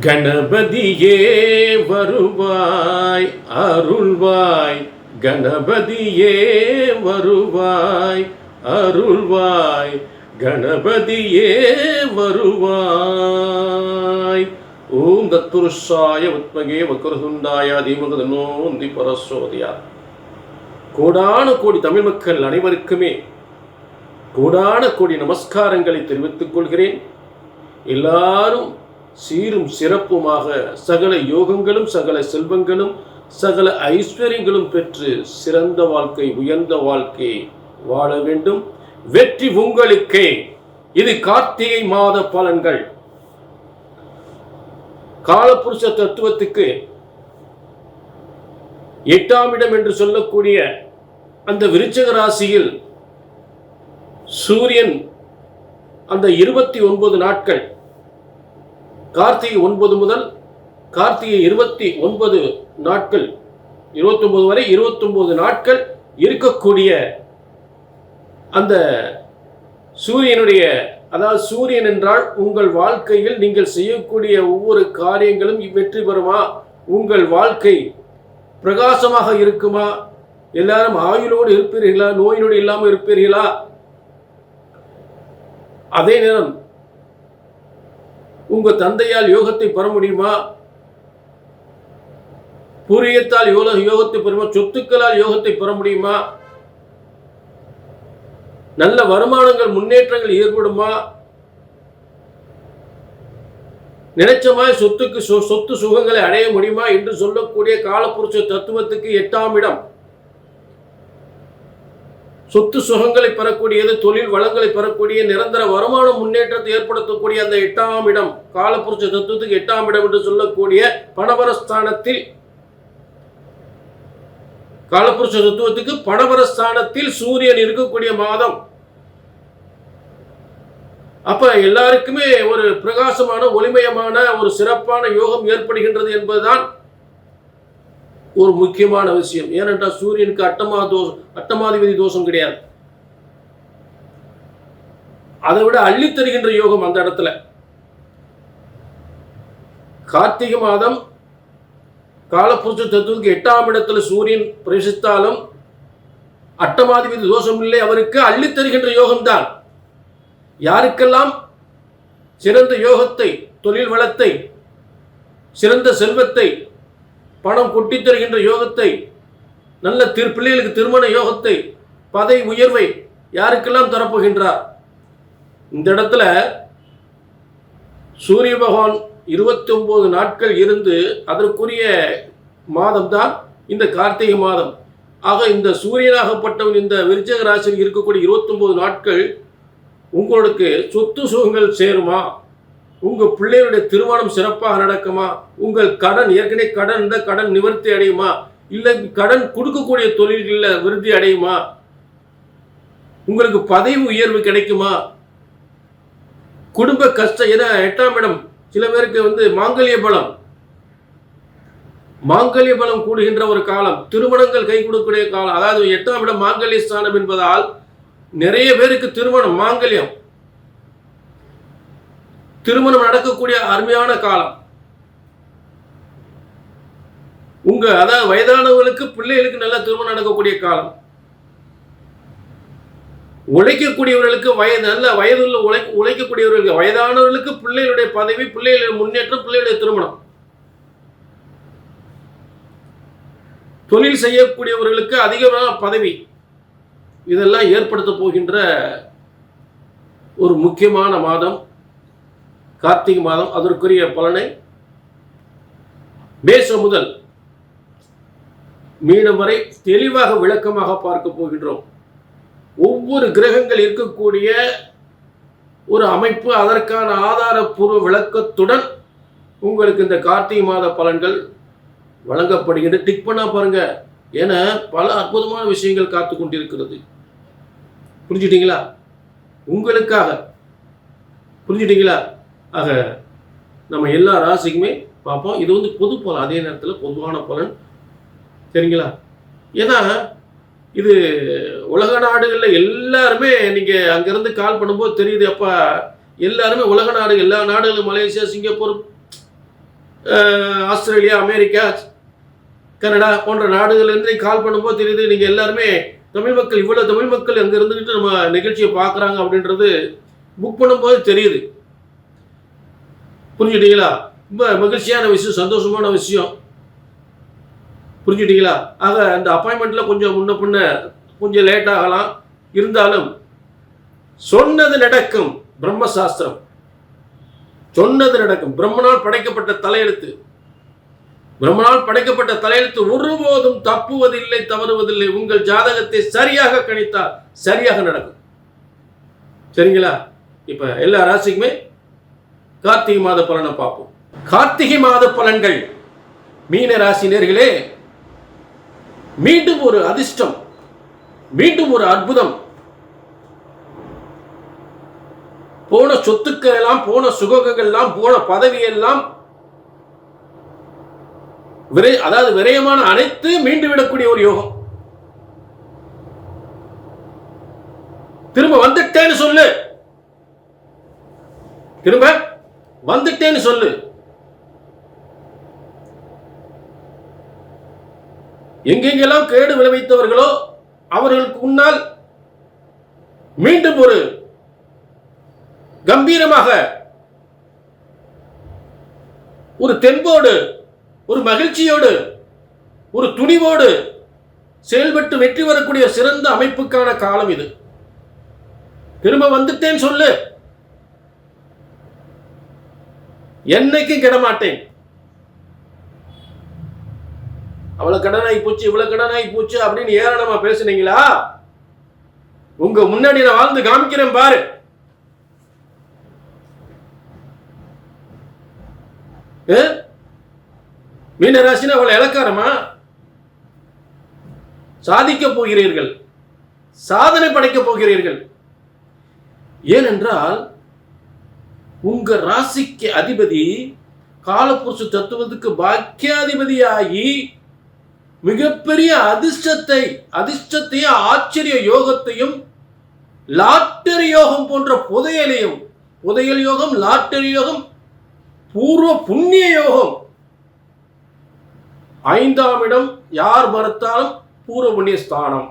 கணபதியே வருவாய் அருள்வாய். கணபதியே வருவாய் அருள்வாய். கணபதியே வருவாய். ஓம் தத்துருஷாய உத்மகே வக்ரதுண்டாய தீமகதனோ நந்தி கோடான கோடி தமிழ் மக்கள் அனைவருக்குமே கோடான கோடி நமஸ்காரங்களை தெரிவித்துக் கொள்கிறேன். எல்லாரும் சீரும் சிறப்புமாக சகல யோகங்களும் சகல செல்வங்களும் சகல ஐஸ்வர்யங்களும் பெற்று சிறந்த வாழ்க்கை உயர்ந்த வாழ்க்கை வாழ வேண்டும். வெற்றி உங்களுக்கே. இது கார்த்திகை மாத பலன்கள். காலபுருஷ தத்துவத்துக்கு எட்டாம் இடம் என்று சொல்லக்கூடிய அந்த விருச்சக ராசியில் சூரியன் அந்த இருபத்தி ஒன்பது நாட்கள் கார்த்திகை ஒன்பது முதல் கார்த்திகை இருபத்தி ஒன்பது நாட்கள் இருபத்தொம்பது வரை இருபத்தொம்பது நாட்கள் இருக்கக்கூடிய அந்த சூரியனுடைய அதாவது சூரியன் என்றால் உங்கள் வாழ்க்கையில் நீங்கள் செய்யக்கூடிய ஒவ்வொரு காரியங்களும் வெற்றி பெறுமா? உங்கள் வாழ்க்கை பிரகாசமாக இருக்குமா? எல்லாரும் ஆயுளோடு இருப்பீர்களா? நோயினோடு இல்லாமல் இருப்பீர்களா? அதே நேரம் உங்க தந்தையால் யோகத்தை பெற முடியுமா? பூரியத்தால் யோக யோகத்தை பெறுமா? சொத்துக்களால் யோகத்தை பெற முடியுமா? நல்ல வருமானங்கள் முன்னேற்றங்கள் ஏற்படுமா? நினைச்ச மாதிரி சொத்துக்கு சொத்து சுகங்களை அடைய முடியுமா? என்று சொல்லக்கூடிய காலப்புருஷ தத்துவத்துக்கு எட்டாம் இடம். சொத்து சுகங்களை பெறக்கூடியது தொழில் வளங்களை பெறக்கூடிய நிரந்தர வருமான முன்னேற்றத்தை ஏற்படுத்தக்கூடிய அந்த எட்டாம் இடம் காலப்புருஷ தத்துவத்துக்கு எட்டாம் இடம் என்று சொல்லக்கூடிய பணபரஸ்தானத்தில் காலப்புருஷ தத்துவத்துக்கு பணபரஸ்தானத்தில் சூரியன் இருக்கக்கூடிய மாதம். அப்ப எல்லாருக்குமே ஒரு பிரகாசமான ஒளிமயமான ஒரு சிறப்பான யோகம் ஏற்படுகின்றது என்பதுதான் ஒரு முக்கியமான விஷயம். ஏனென்றால் சூரியனுக்கு அட்டமா தோஷம் அட்டமாதிபதி தோஷம் கிடையாது. அதை விட அள்ளி தருகின்ற யோகம் அந்த இடத்துல. கார்த்திகை மாதம் காலப்புருஷ தத்துவத்துக்கு எட்டாம் இடத்துல சூரியன் பிரவேசித்தாலும் அட்டமாதிபதி தோஷம் இல்லை அவருக்கு அள்ளி தருகின்ற யோகம்தான். யாருக்கெல்லாம் சிறந்த யோகத்தை தொழில் வளத்தை சிறந்த செல்வத்தை பணம் கொட்டித் தருகின்ற யோகத்தை நல்ல திரு பிள்ளைகளுக்கு திருமண யோகத்தை பதவி உயர்வை யாருக்கெல்லாம் தரப்போகின்றார்? இந்த இடத்துல சூரிய பகவான் இருபத்தி ஒன்பது நாட்கள் இருந்து அதற்குரிய மாதம்தான் இந்த கார்த்திகை மாதம். ஆக இந்த சூரியனாகப்பட்டவன் இந்த விருச்சக ராசியில் இருக்கக்கூடிய இருபத்தொம்போது நாட்கள் உங்களுக்கு சொத்து சுகங்கள் சேருமா? உங்கள் பிள்ளைகளுடைய திருமணம் சிறப்பாக நடக்குமா? உங்கள் கடன் ஏற்கனவே கடன் இந்த கடன் நிவர்த்தி அடையுமா? இல்லை கடன் கொடுக்கக்கூடிய தொழில்களில் விருத்தி அடையுமா? உங்களுக்கு பதவி உயர்வு கிடைக்குமா? குடும்ப கஷ்டம் ஏன்னா எட்டாம் இடம் சில பேருக்கு வந்து மாங்கல்ய பலம். மாங்கல்ய பலம் கூடுகின்ற ஒரு காலம் திருமணங்கள் கை கொடுக்கக்கூடிய காலம். அதாவது எட்டாம் இடம் மாங்கல்ய ஸ்தானம் என்பதால் நிறைய பேருக்கு திருமணம் மாங்கல்யம். திருமணம் நடக்கக்கூடிய அருமையான காலம். உங்க அதாவது வயதானவர்களுக்கு பிள்ளைகளுக்கு நல்ல திருமணம் நடக்கக்கூடிய காலம். உழைக்கக்கூடியவர்களுக்கு வயது நல்ல வயதுள்ள உழை உழைக்கக்கூடியவர்களுக்கு வயதானவர்களுக்கு பிள்ளைகளுடைய பதவி பிள்ளைகளுடைய முன்னேற்றம் பிள்ளைகளுடைய திருமணம். தொழில் செய்யக்கூடியவர்களுக்கு அதிகமான பதவி. இதெல்லாம் ஏற்படுத்த போகின்ற ஒரு முக்கியமான மாதம். கார்த்திகை மாதம் அதற்குரிய பலனை மேசம் முதல் மீனம் வரை தெளிவாக விளக்கமாக பார்க்க போகின்றோம். ஒவ்வொரு கிரகங்கள் இருக்கக்கூடிய ஒரு அமைப்பு அதற்கான ஆதாரப்பூர்வ விளக்கத்துடன் உங்களுக்கு இந்த கார்த்திகை மாத பலன்கள் வழங்கப்படுகின்ற டிக் பண்ணா பாருங்க. என பல அற்புதமான விஷயங்கள் காத்து கொண்டிருக்கிறது. புரிஞ்சுட்டீங்களா? உங்களுக்காக. புரிஞ்சுட்டீங்களா? ஆக நம்ம எல்லா ராசிக்குமே பார்ப்போம். இது வந்து பொது பலன். அதே நேரத்தில் பொதுவான பலன். சரிங்களா? ஏன்னா இது உலக நாடுகளில் எல்லாருமே நீங்கள் அங்கேருந்து கால் பண்ணும்போது தெரியுது அப்பா எல்லாருமே உலக நாடு எல்லா நாடுகளும் Malaysia Singapore Australia America Canada போன்ற நாடுகள்லேருந்து கால் பண்ணும்போது தெரியுது நீங்கள் எல்லாருமே தமிழ் மக்கள் இவ்வளோ தமிழ் மக்கள் அங்கே இருந்துக்கிட்டு நம்ம நிகழ்ச்சியை பார்க்குறாங்க அப்படின்றது புக் பண்ணும்போது தெரியுது. புரிஞ்சுட்டீங்களா? ரொம்ப மகிழ்ச்சியான விஷயம் சந்தோஷமான விஷயம். புரிஞ்சுட்டீங்களா? ஆக அந்த அப்பாயின்மெண்ட்டில் கொஞ்சம் முன்ன பின்ன கொஞ்சம் லேட் ஆகலாம். இருந்தாலும் சொன்னது நடக்கும் பிரம்மசாஸ்திரம். சொன்னது நடக்கும். பிரம்மனால் படைக்கப்பட்ட தலையெழுத்து. பிரம்மனால் படைக்கப்பட்ட தலையெழுத்து ஒருபோதும் தப்புவதில்லை தவறுவதில்லை. உங்கள் ஜாதகத்தை சரியாக கணித்தால் சரியாக நடக்கும். சரிங்களா? இப்போ எல்லா ராசிக்குமே கார்த்திகை மாத பலனை பார்ப்போம். கார்த்திகை மாத பலன்கள். மீன ராசினியர்களே மீண்டும் ஒரு அதிர்ஷ்டம் மீண்டும் ஒரு அற்புதம். போன சொத்துக்கள் எல்லாம் போன சுகங்கள் எல்லாம் போன பதவி எல்லாம் விரை அதாவது விரயமான அனைத்து மீண்டு விடக்கூடிய ஒரு யோகம். திரும்ப வந்துட்டேன்னு சொல்லு. திரும்ப வந்துட்டேன்னு சொல்லு. எங்கெங்கெல்லாம் கேடு விளைவித்தவர்களோ அவர்களுக்கு முன்னால் மீண்டும் ஒரு கம்பீரமாக ஒரு தெம்போடு ஒரு மகிழ்ச்சியோடு ஒரு துணிவோடு செயல்பட்டு வெற்றி வரக்கூடிய சிறந்த அமைப்புக்கான காலம் இது. திரும்ப வந்துட்டேன்னு சொல்லு. என்னைக்கும் கிடமாட்டேன். அவ்வளவு கடனாகி போச்சு இவ்வளவு கடனாகி போச்சு அப்படின்னு ஏராளமா பேசுனீங்களா? உங்க முன்னாடி நான் வாழ்ந்து காமிக்கிறேன் பாரு. மீனராசினா அவ்வளவு இலக்காரமா? சாதிக்க போகிறீர்கள். சாதனை படைக்க போகிறீர்கள். ஏனென்றால் உங்க ராசிக்கு அதிபதி காலப்புருஷ தத்துவத்துக்கு பாக்கியாதிபதியாகி மிகப்பெரிய அதிர்ஷ்டத்தை அதிர்ஷ்டத்தையும் ஆச்சரிய யோகத்தையும் லாட்டரி யோகம் போன்ற புதையலையும் புதையல் யோகம் லாட்டரி யோகம் பூர்வ புண்ணிய யோகம். ஐந்தாம் இடம் யார் மறுத்தாலும் பூர்வ புண்ணிய ஸ்தானம்.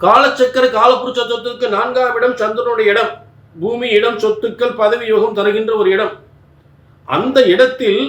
காலச்சக்கர காலப்புருஷத்துவத்திற்கு நான்காம் இடம் சந்திரனுடைய இடம். பூமி இடம் சொத்துக்கள் பதவி யோகம் தருகின்ற ஒரு இடம். அந்த இடத்தில்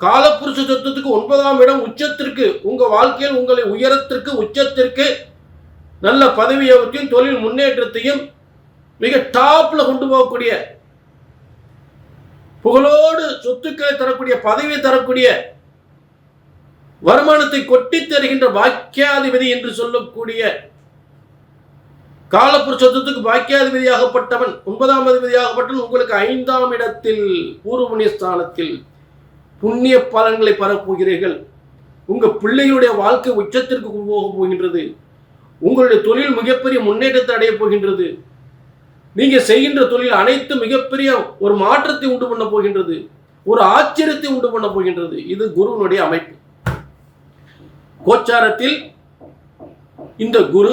காலப்புருஷ சொத்துக்கு ஒன்பதாம் இடம் உச்சத்திற்கு உங்க வாழ்க்கையில் உங்களை உயரத்திற்கு உச்சத்திற்கு நல்ல பதவி யோகத்தையும் தொழில் முன்னேற்றத்தையும் மிக டாப்ல கொண்டு போகக்கூடிய புகழோடு சொத்துக்களை தரக்கூடிய பதவி தரக்கூடிய வருமானத்தை கொட்டித் தருகின்ற வாக்கியாதிபதி என்று சொல்லக்கூடிய காலப்புருஷத்துக்கு பாக்கியாதிபதியாகப்பட்டவன் ஒன்பதாம் அதிபதியாகப்பட்டவன் உங்களுக்கு ஐந்தாம் இடத்தில் பூர்வ புண்ணிய ஸ்தானத்தில் புண்ணிய பலன்களை பெறப்போகிறீர்கள் உங்கள் பிள்ளைகளுடைய வாழ்க்கை உச்சத்திற்கு போக போகின்றது. உங்களுடைய தொழில் மிகப்பெரிய முன்னேற்றத்தை அடையப் போகின்றது. நீங்கள் செய்கின்ற தொழில் அனைத்து மிகப்பெரிய ஒரு மாற்றத்தை உண்டு பண்ண போகின்றது. ஒரு ஆச்சரியத்தை உண்டு பண்ண போகின்றது. இது குருவினுடைய அமைப்பு. கோச்சாரத்தில் இந்த குரு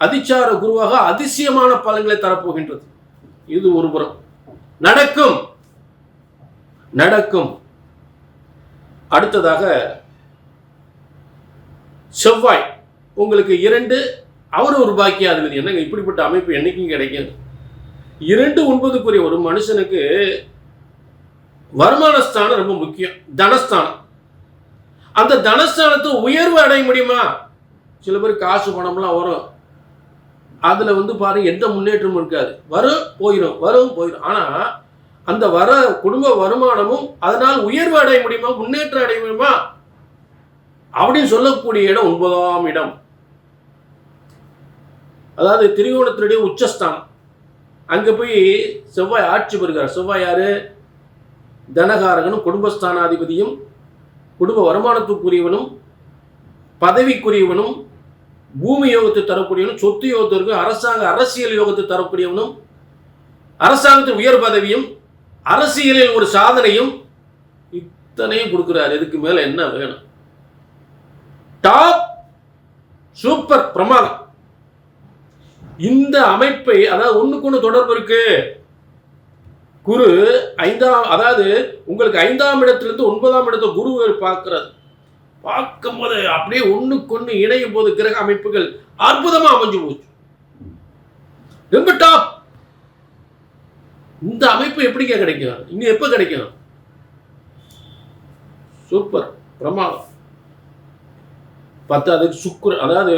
அதிச்சார குருவாக அதிசயமான பலன்களை தரப்போகின்றது. இது ஒரு புறம். நடக்கும். நடக்கும். அடுத்ததாக செவ்வாய். உங்களுக்கு இரண்டு அவர் ஒரு பாக்கியாதிபதி. என்னங்க இப்படிப்பட்ட அமைப்பு என்னைக்கும் கிடைக்காது. இரண்டு ஒன்பதுக்குரிய ஒரு மனுஷனுக்கு வருமானஸ்தானம் ரொம்ப முக்கியம். தனஸ்தானம். அந்த தனஸ்தானத்தை உயர்வு அடைய முடியுமா? சில பேர் காசு பணம்லாம் வரும். அதில் வந்து பாருங்க எந்த முன்னேற்றமும் இருக்காது. வரும் போயிடும் வரும் போயிடும் ஆனால் அந்த வர குடும்ப வருமானமும் அதனால் உயர்வு அடைய முடியுமா முன்னேற்றம் அடைய முடியுமா? அப்படின்னு சொல்லக்கூடிய இடம் ஒன்பதாம் இடம். அதாவது திரிகோணத்தினுடைய உச்சஸ்தானம். அங்கே போய் செவ்வாய் ஆட்சி பெறுகிறார். செவ்வாய் யாரு? தனகாரகனும் குடும்பஸ்தானாதிபதியும் குடும்ப வருமானத்துக்குரியவனும் பதவிக்குரியவனும் பூமி யோகத்தை தரக்கூடியவனும் சொத்து யோகத்திற்கு அரசாங்க அரசியல் யோகத்தை தரக்கூடியவனும் அரசாங்கத்தின் உயர் பதவியும் அரசியலில் ஒரு சாதனையும் இத்தனையும் கொடுக்குறாரு. இதுக்கு மேல என்ன வேணும்? டாப் சூப்பர் பிரமாதம். இந்த அமைப்பை அதாவது ஒண்ணுக்கு ஒண்ணு தொடர்பு இருக்கு. குரு ஐந்தாம் அதாவது உங்களுக்கு ஐந்தாம் இடத்திலிருந்து ஒன்பதாம் இடத்தை குரு பார்க்கிறது பார்க்கும்போது அப்படியே ஒண்ணுக்கொண்ணு இணையும் போது கிரக அமைப்புகள் அற்புதமா அமைஞ்சு போச்சு. ரொம்ப டாப் இந்த அமைப்பு எப்படிங்க கிடைக்கும்? இன்னும் எப்ப கிடைக்கும்? சூப்பர். பிரமாதம். பத்தாவதுக்கு சுக்குர அதாவது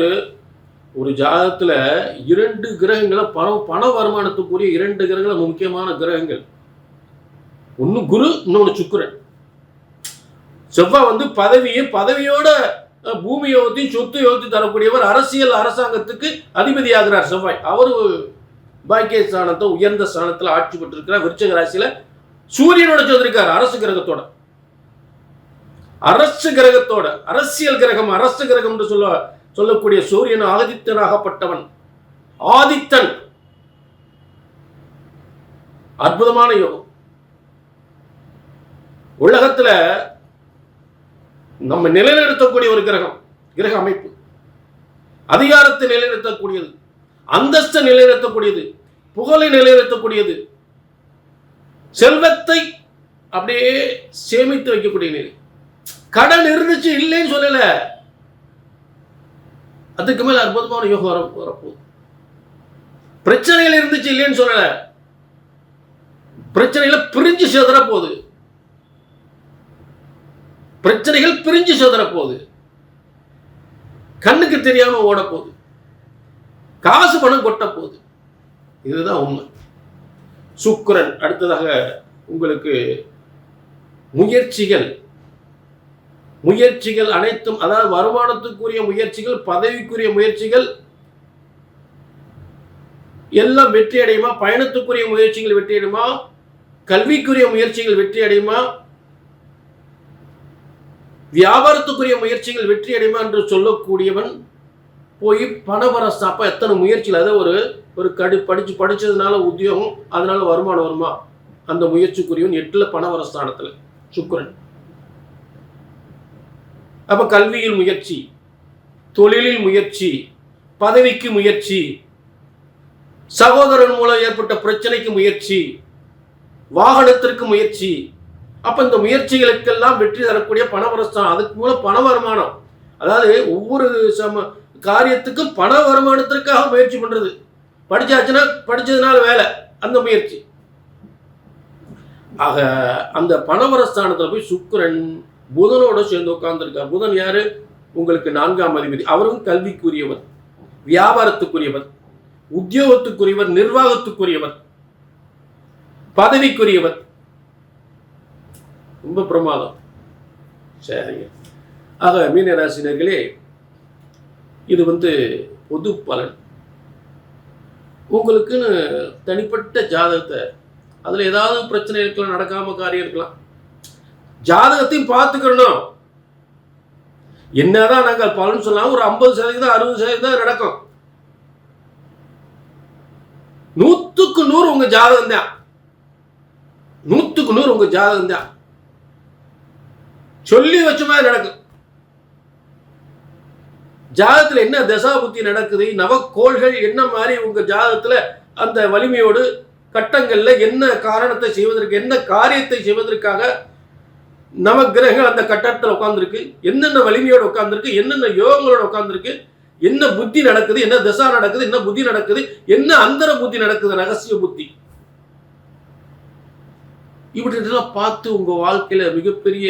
ஒரு ஜாதகத்தில் இரண்டு கிரகங்களை பணம் பண வருமானத்துக்குரிய இரண்டு கிரகங்கள் முக்கியமான கிரகங்கள். ஒன்று குரு இன்னொன்று சுக்கிரன். செவ்வாய் வந்து பதவியை பதவியோட பூமி யோகத்தையும் சொத்து யோகத்தையும் தரக்கூடியவர் அரசியல் அரசாங்கத்துக்கு அதிபதியாகிறார் செவ்வாய். அவரு பாக்கிய ஸ்தானத்தை உயர்ந்த ஸ்தானத்தில் ஆட்சி பெற்றிருக்கிறார். விருச்சக ராசியில் சூரியனோட சேர்ந்திருக்கார் அரசு கிரகத்தோட. அரசு கிரகத்தோட அரசியல் கிரகம் அரசு கிரகம் என்று சொல்ல சொல்லக்கூடிய சூரியன் ஆதித்தனாகப்பட்டவன். ஆதித்தன். அற்புதமான யோகம். உலகத்துல நம்ம நிலைநிறுத்தக்கூடிய ஒரு கிரகம் கிரக அமைப்பு. அதிகாரத்தை நிலைநிறுத்தக்கூடியது அந்தஸ்தை நிலைநிறுத்தக்கூடியது புகழை நிலைநிறுத்தக்கூடியது செல்வத்தை அப்படியே சேமித்து வைக்கக்கூடிய நிலை. கடன் இருந்துச்சு இல்லைன்னு சொல்லல. அதுக்கு மேல அற்புதமான யோகம் வர வரப்போகுது. பிரச்சனைகள் இருந்துச்சு இல்லைன்னு சொல்லல. பிரச்சனைகளை பிரிஞ்சு செதற போகுது பிரச்சனைகள் பிரிஞ்சு செதற போகுது கண்ணுக்கு தெரியாம ஓட போகுது காசு பணம் கொட்ட போகுது இதுதான் உண்மை. சுக்கரன் அடுத்ததாக உங்களுக்கு முயற்சிகள். முயற்சிகள் அனைத்தும் அதாவது வருமானத்துக்குரிய முயற்சிகள் பதவிக்குரிய முயற்சிகள் எல்லாம் வெற்றி அடையுமா பயணத்துக்குரிய முயற்சிகள் வெற்றி அடையுமா கல்விக்குரிய முயற்சிகள் வெற்றி அடையுமா வியாபாரத்துக்குரிய முயற்சிகள் வெற்றி அடைமா என்று சொல்லக்கூடியவன் போய் பணவரசு அப்போ எத்தனை முயற்சியில் அதை ஒரு ஒரு கடு படித்து படித்ததுனால உத்தியோகம் அதனால வருமானம் வருமா? அந்த முயற்சிக்குரியவன் எட்டில் பணவரஸ்தானத்தில் சுக்கரன். அப்போ கல்வியில் முயற்சி தொழிலில் முயற்சி பதவிக்கு முயற்சி சகோதரன் மூலம் ஏற்பட்ட பிரச்சனைக்கு முயற்சி வாகனத்திற்கு முயற்சி அப்ப இந்த முயற்சிகளுக்கெல்லாம் வெற்றி தரக்கூடிய பணவரஸ்தான் அதுக்கு மூலம் பண வருமானம். அதாவது ஒவ்வொரு சம காரியத்துக்கும் பண வருமானத்திற்காக முயற்சி பண்றது. படிச்சாச்சுன்னா படிச்சதுனால வேலை அந்த முயற்சி. ஆக அந்த பணவரஸ்தானத்தில் போய் சுக்கரன் புதனோட சேர்ந்து உட்கார்ந்துருக்கார். புதன் யாரு? உங்களுக்கு நான்காம் அதிபதி. அவரும் கல்விக்குரியவர் வியாபாரத்துக்குரியவர் உத்தியோகத்துக்குரியவர் நிர்வாகத்துக்குரியவர் பதவிக்குரியவர். ரொம்ப பிரமாதம். சரிங்க. ஆக மீனராசினர்களே இது வந்து பொது பலன். உங்களுக்குன்னு தனிப்பட்ட ஜாதகத்தை அதில் ஏதாவது பிரச்சனை இருக்கலாம் நடக்காம காரியம் இருக்கலாம். ஜாதகத்தையும் பார்த்துக்கணும். என்னதான் நாங்கள் பலன் சொல்லலாம் ஒரு ஐம்பது சதவீதம் அறுபது சதவீதம் நடக்கும். நூத்துக்கு நூறு உங்க ஜாதகம் தான் நூத்துக்கு நூறு உங்க ஜாதகம் தான் சொல்லி வச்ச மாதிரி நடக்கும் ஜாதகத்தில் என்ன தசா புத்தி நடக்குது நவக்கோள்கள் என்ன மாதிரி உங்கள் ஜாதகத்தில் அந்த வலிமையோடு கட்டங்களில் என்ன காரணத்தை செய்வதற்கு என்ன காரியத்தை செய்வதற்காக நவக்கிரகங்கள் அந்த கட்டத்தில் உட்காந்துருக்கு என்னென்ன வலிமையோடு உட்காந்துருக்கு என்னென்ன யோகங்களோட உட்காந்துருக்கு என்ன புத்தி நடக்குது என்ன தசா நடக்குது என்ன புத்தி நடக்குது என்ன அந்தர புத்தி நடக்குது ரகசிய புத்தி. இப்படிலாம் பார்த்து உங்கள் வாழ்க்கையில் மிகப்பெரிய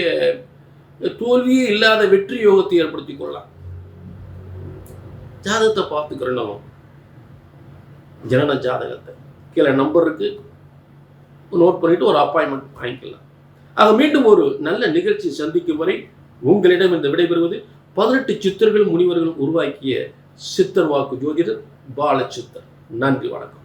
தோல்வியே இல்லாத வெற்றி யோகத்தை ஏற்படுத்திக் கொள்ளலாம். ஜாதகத்தை பார்த்துக்கிறோம் ஜனன ஜாதகத்தை. கீழே நம்பர் இருக்கு. நோட் பண்ணிட்டு ஒரு அப்பாயின்மெண்ட் வாங்கிக்கலாம். ஆக மீண்டும் ஒரு நல்ல நிகழ்ச்சி சந்திக்கும் வரை உங்களிடம் இந்த விடைபெறுவது பதினெட்டு சித்தர்களும் முனிவர்களும் உருவாக்கிய சித்தர் வாக்கு ஜோதிடர் பாலச்சித்தர் நன்றி வணக்கம்.